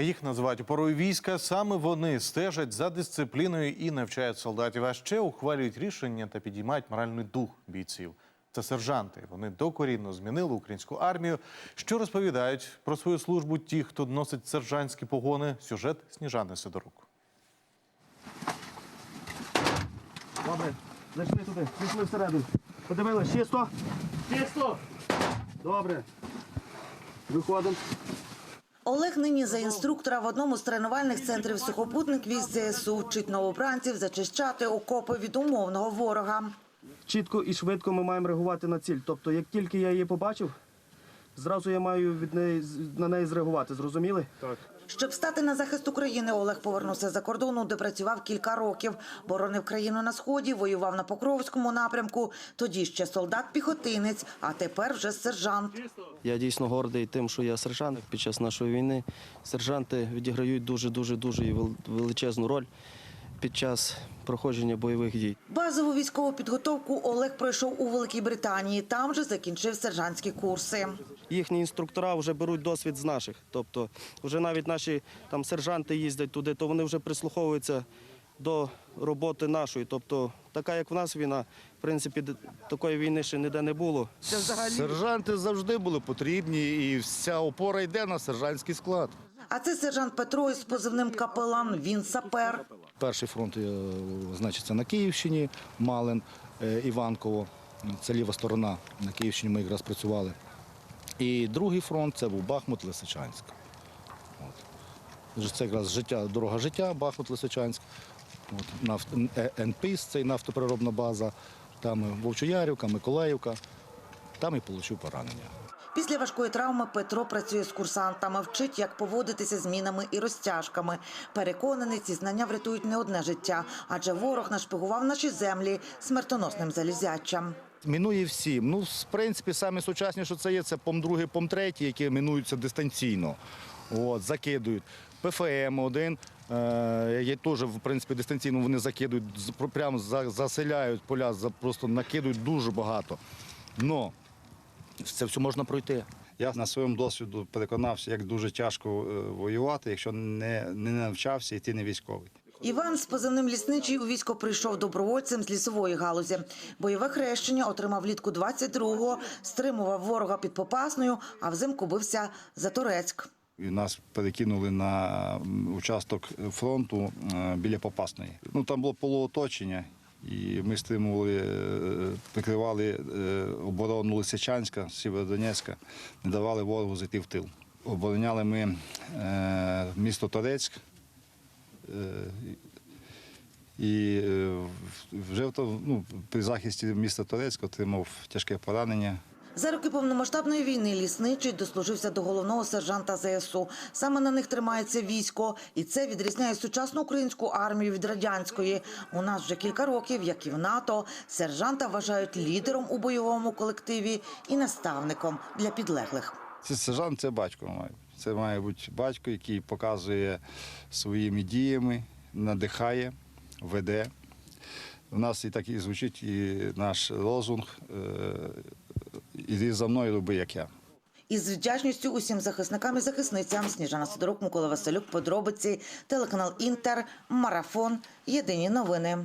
Їх називають опорою війська. Саме вони стежать за дисципліною і навчають солдатів. А ще ухвалюють рішення та підіймають моральний дух бійців. Це сержанти. Вони докорінно змінили українську армію. Що розповідають про свою службу ті, хто носить сержантські погони. Сюжет Сніжани Сидорук. Добре, зайшли туди, пішли всередину. Подивились, чисто? Чисто! Добре. Виходимо. Олег нині за інструктора в одному з тренувальних центрів сухопутних військ ЗСУ вчить новобранців зачищати окопи від умовного ворога. Чітко і швидко ми маємо реагувати на ціль. Тобто, як тільки я її побачив, зразу я маю від неї, на неї зреагувати. Зрозуміли? Так. Щоб стати на захист України, Олег повернувся за кордону, де працював кілька років. Боронив країну на сході, воював на Покровському напрямку. Тоді ще солдат-піхотинець, а тепер вже сержант. Я дійсно гордий тим, що я сержант під час нашої війни. Сержанти відіграють дуже дуже дуже величезну роль під час проходження бойових дій. Базову військову підготовку Олег пройшов у Великій Британії. Там же закінчив сержантські курси. Їхні інструктора вже беруть досвід з наших. Тобто, вже навіть наші там сержанти їздять туди, то вони вже прислуховуються до роботи нашої. Тобто, така як в нас війна, в принципі, такої війни ще ніде не було. Взагалі Сержанти завжди були потрібні, і вся опора йде на сержантський склад. А це сержант Петро із позивним капелан. Він сапер. Перший фронт е, значиться на Київщині, Малин, е, Іванково. Це ліва сторона. На Київщині ми якраз працювали. І другий фронт це був Бахмут, Лисичанськ. Це якраз життя, дорога життя, Бахмут, Лисичанськ. Нафт, е, НПІС, це нафтопереробна база, там Вовчоярівка, Миколаївка. Там і отримав поранення. Після важкої травми Петро працює з курсантами, вчить, як поводитися з мінами і розтяжками. Переконаний, ці знання врятують не одне життя, адже ворог нашпигував наші землі смертоносним залізячам. Мінує всім. Ну, в принципі, самі сучасні, що це є, це ПОМ-2, ПОМ-3, які мінуються дистанційно. От, закидують. ПФМ-1, е, є теж, в принципі, дистанційно вони закидують, прямо за- заселяють поля, просто накидують дуже багато. Но це все можна пройти. Я на своєму досвіду переконався, як дуже тяжко е, воювати, якщо не, не навчався і ти не військовий. Іван з позивним лісничий у військо прийшов добровольцем з лісової галузі. Бойове хрещення отримав влітку 22-го, стримував ворога під Попасною, а взимку бився за Турецьк. І нас перекинули на участок фронту е, біля Попасної. Ну там було полуоточення, і ми стримували, е, прикривали е, оборону Лисичанська, Сєвєродонецька, не давали ворогу зайти в тил. Обороняли ми е, місто Торецьк. І вже ну, при захисті міста Торецьк отримав тяжке поранення. За роки повномасштабної війни лісничий дослужився до головного сержанта ЗСУ. Саме на них тримається військо, і це відрізняє сучасну українську армію від радянської. У нас вже кілька років, як і в НАТО, сержанта вважають лідером у бойовому колективі і наставником для підлеглих. Це сержант це батько. Це має бути батько, який показує своїми діями, надихає, веде. У нас і так і звучить і наш лозунг е, Іди за мною, роби, як я. Із вдячністю усім захисникам і захисницям Сніжана Сидорук, Микола Василюк, подробиці, телеканал Інтер, Марафон, Єдині новини.